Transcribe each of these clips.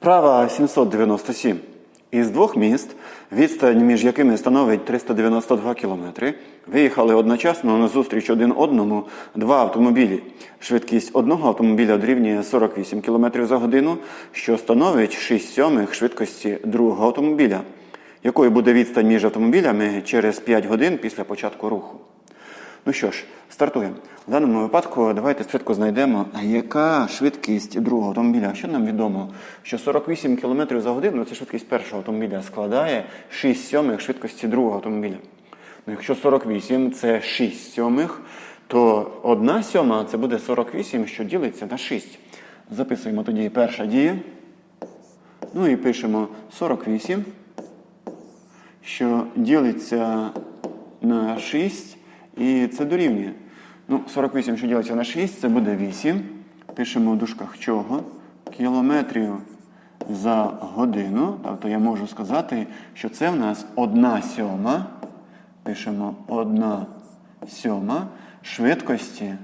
Вправа 797. Із двох міст, відстань між якими становить 392 кілометри, виїхали одночасно на зустріч один одному два автомобілі. Швидкість одного автомобіля дорівнює 48 км за годину, що становить 6 сьомих швидкості другого автомобіля. Якою буде відстань між автомобілями через 5 годин після початку руху? Ну що ж, стартуємо. В даному випадку давайте швидко знайдемо, яка швидкість другого автомобіля. Що нам відомо? Що 48 км за годину це швидкість першого автомобіля складає 6 сьомих швидкості другого автомобіля. Ну, якщо 48 це 6 сьомих, то 1 сьома це буде 48, що ділиться на 6. Записуємо тоді перша дія. Ну і пишемо 48, що ділиться на 6, і це дорівнює. Ну, 48, що ділиться на 6, це буде 8. Пишемо в дужках чого? Кілометрів за годину. Тобто я можу сказати, що це в нас 1 сьома. Пишемо 1 сьома швидкості.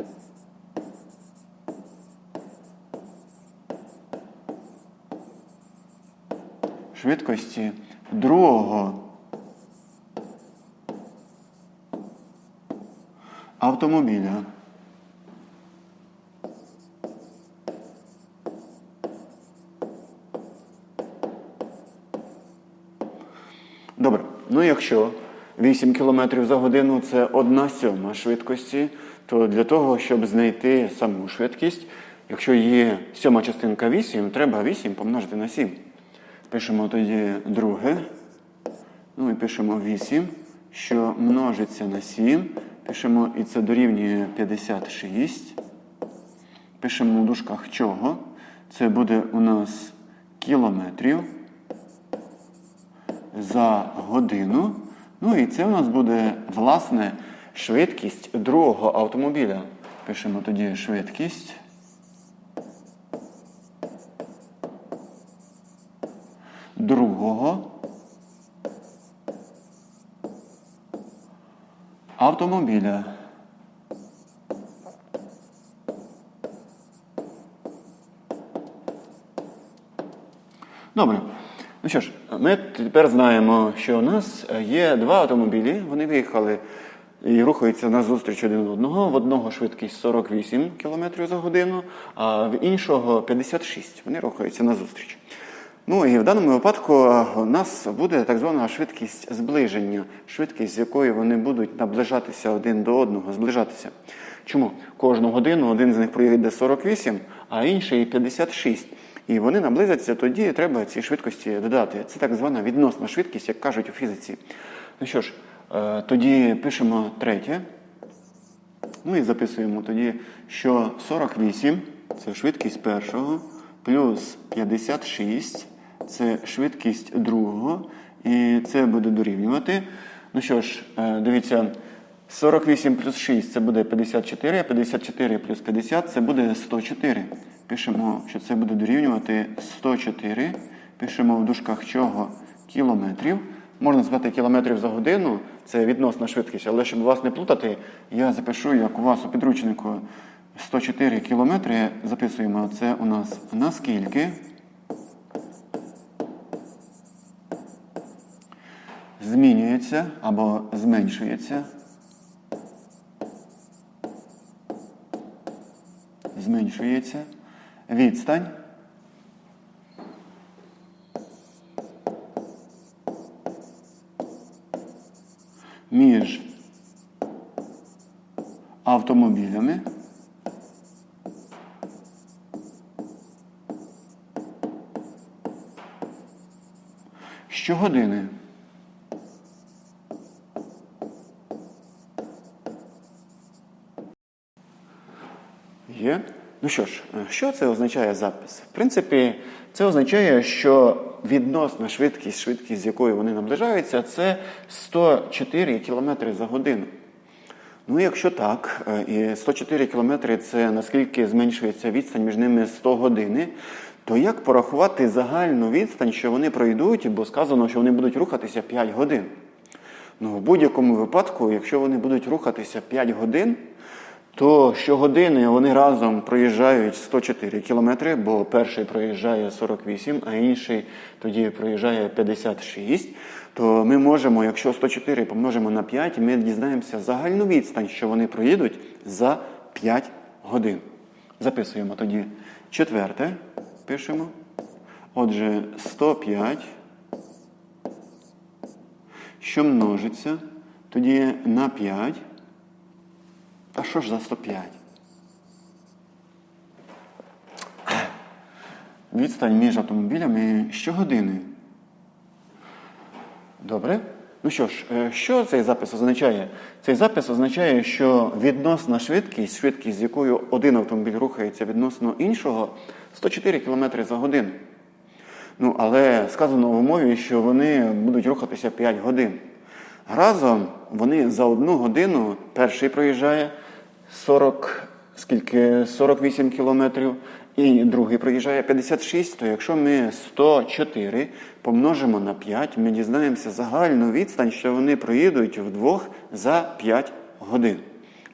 Швидкості другого автомобіля. Добре. Ну якщо 8 км за годину це 1 сьома швидкості, то для того, щоб знайти саму швидкість, якщо є сьома частинка 8, треба 8 помножити на 7. Пишемо тоді друге. Ну і пишемо 8, що множиться на 7. Пишемо, і це дорівнює 56. Пишемо в дужках чого. Це буде у нас кілометрів за годину. Ну і це у нас буде, власне, швидкість другого автомобіля. Пишемо тоді швидкість. Другого автомобіля. Добре. Ну що ж, ми тепер знаємо, що у нас є два автомобілі. Вони виїхали і рухаються на зустріч один одного. В одного швидкість 48 км за годину, а в іншого 56. Вони рухаються на зустріч. Ну і в даному випадку у нас буде так звана швидкість зближення, швидкість, з якою вони будуть наближатися один до одного, зближатися. Чому? Кожну годину один з них проїде 48, а інший 56. І вони наблизяться, тоді треба ці швидкості додати. Це так звана відносна швидкість, як кажуть у фізиці. Ну що ж, е, тоді пишемо третє. Ну і записуємо тоді, що 48 це швидкість першого, плюс 56 це швидкість другого. І це буде дорівнювати. Ну що ж, е, дивіться, 48 плюс 6 це буде 54, а 54 плюс 50 це буде 104. Пишемо, що це буде дорівнювати 104. Пишемо в дужках чого кілометрів. Можна сказати кілометрів за годину, це відносна швидкість, але щоб вас не плутати, я запишу, як у вас у підручнику 104 кілометри. Записуємо, це у нас наскільки. Змінюється або зменшується. Зменшується відстань. Між автомобілями. Щогодини. Є. Ну що ж, що це означає запис? В принципі, це означає, що відносна швидкість, швидкість, з якою вони наближаються, це 104 км за годину. Ну, якщо так, е, і 104 км це наскільки зменшується відстань між ними 100 години, то як порахувати загальну відстань, що вони пройдуть, бо сказано, що вони будуть рухатися 5 годин? Ну, в будь-якому випадку, якщо вони будуть рухатися 5 годин, то щогодини вони разом проїжджають 104 кілометри, бо перший проїжджає 48, а інший тоді проїжджає 56. То ми можемо, якщо 104 помножимо на 5, ми дізнаємося загальну відстань, що вони проїдуть за 5 годин. Записуємо тоді четверте, пишемо. Отже, 105, що множиться тоді на 5. Що ж за 105? Відстань між автомобілями щогодини. Добре. Ну що ж, е, що цей запис означає? Цей запис означає, що відносна швидкість, швидкість, з якою один автомобіль рухається відносно іншого, 104 км за годину. Ну, але сказано в умові, що вони будуть рухатися 5 годин. Разом вони за одну годину перший проїжджає 40, скільки, 48 кілометрів, і другий проїжджає 56, то якщо ми 104 помножимо на 5, ми дізнаємося загальну відстань, що вони проїдуть вдвох за 5 годин.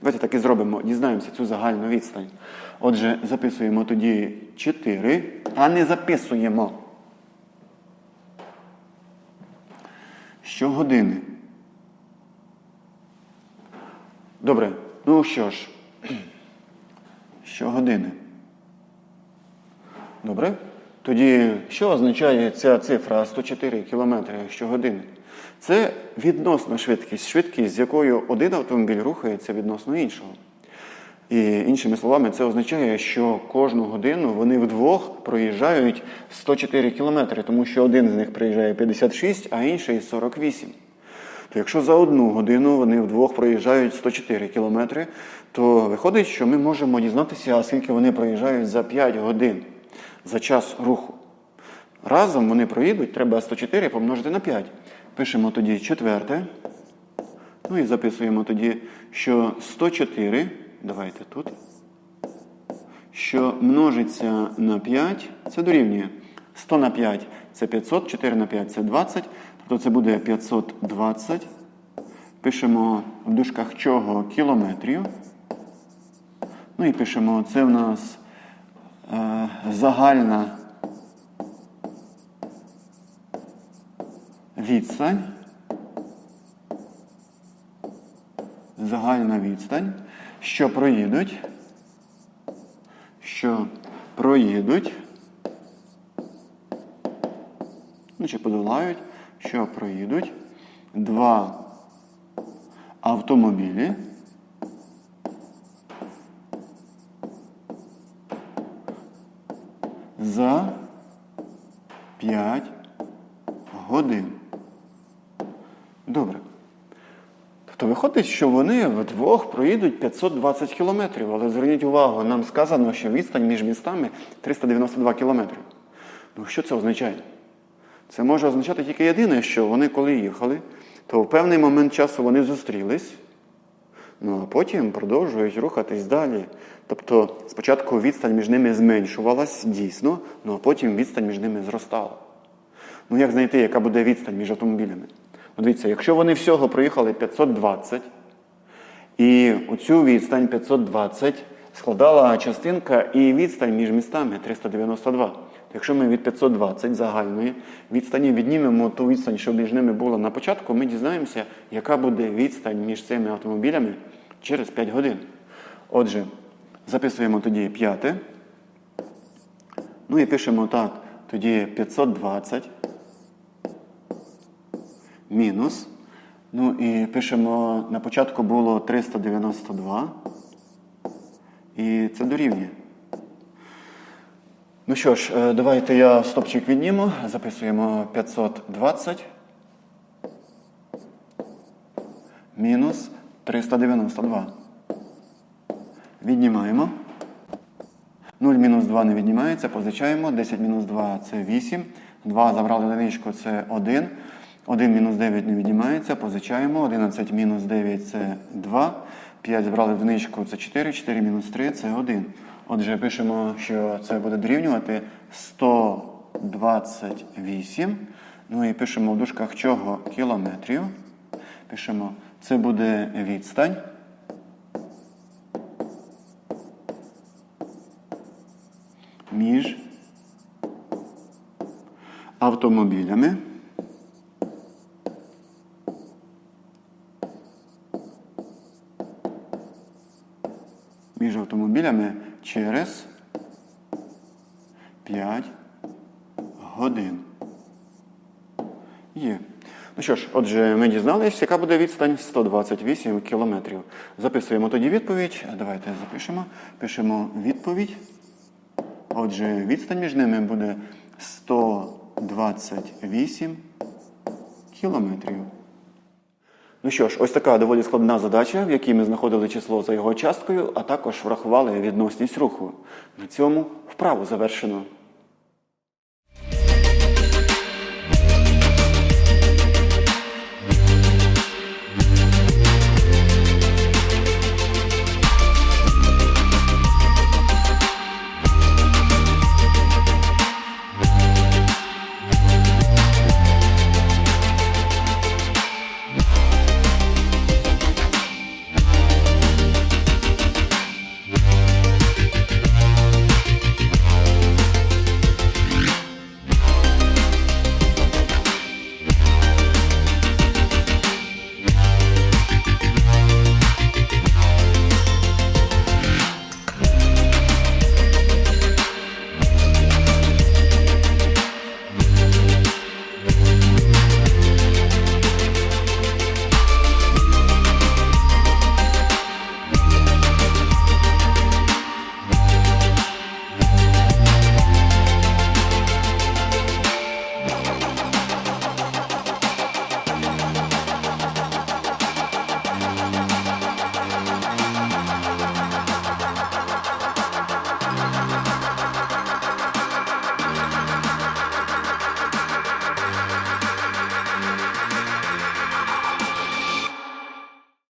Давайте так і зробимо, дізнаємося цю загальну відстань. Отже, записуємо тоді 4, а не записуємо. Щогодини. Добре, ну що ж, щогодини. Добре? Тоді, що означає ця цифра 104 км щогодини? Це відносна швидкість, швидкість, з якою один автомобіль рухається відносно іншого. І іншими словами, це означає, що кожну годину вони вдвох проїжджають 104 кілометри, тому що один з них проїжджає 56, а інший 48. То якщо за одну годину вони вдвох проїжджають 104 кілометри, то виходить, що ми можемо дізнатися, скільки вони проїжджають за 5 годин за час руху. Разом вони проїдуть, треба 104 помножити на 5. Пишемо тоді четверте. Ну і записуємо тоді, що 104, давайте тут, що множиться на 5, це дорівнює. 100 на 5 це 500, 4 на 5 це 20, тобто це буде 520. Пишемо в дужках чого кілометрів. Ну і пишемо, це в нас е, загальна відстань. Загальна відстань, що проїдуть, що проїдуть, ну чи подолають, що проїдуть два автомобілі. За 5 годин. Добре. Тобто виходить, що вони вдвох проїдуть 520 кілометрів. Але зверніть увагу, нам сказано, що відстань між містами 392 кілометри. Ну, що це означає? Це може означати тільки єдине, що вони коли їхали, то в певний момент часу вони зустрілись, ну а потім продовжують рухатись далі. Тобто спочатку відстань між ними зменшувалась дійсно, ну а потім відстань між ними зростала. Ну як знайти, яка буде відстань між автомобілями? От Дивіться, якщо вони всього проїхали 520, і оцю відстань 520 складала частинка і відстань між містами 392. То якщо ми від 520 загальної відстані віднімемо ту відстань, що між ними була на початку, ми дізнаємося, яка буде відстань між цими автомобілями через 5 годин. Отже, записуємо тоді п'яте. Ну і пишемо так, тоді 520 мінус. Ну і пишемо, на початку було 392. І це дорівнює. Ну що ж, е, давайте я стопчик відніму. Записуємо 520 мінус 392. Віднімаємо. 0 мінус 2 не віднімається, позичаємо. 10 мінус 2 це 8. 2 забрали одиничку, це 1. 1 мінус 9 не віднімається, позичаємо. 11 мінус 9 це 2. 5 брали одиничку, це 4, 4 мінус 3 це 1. Отже, пишемо, що це буде дорівнювати 128. Ну і пишемо в дужках чого кілометрів. Пишемо, це буде відстань. Між автомобілями. Автомобілями через 5 годин. Є. Ну що ж, отже, ми дізналися, яка буде відстань 128 кілометрів. Записуємо тоді відповідь. Давайте запишемо. Пишемо відповідь. Отже, відстань між ними буде 128 кілометрів. Ну що ж, ось така доволі складна задача, в якій ми знаходили число за його часткою, а також врахували відносність руху. На цьому вправу завершено.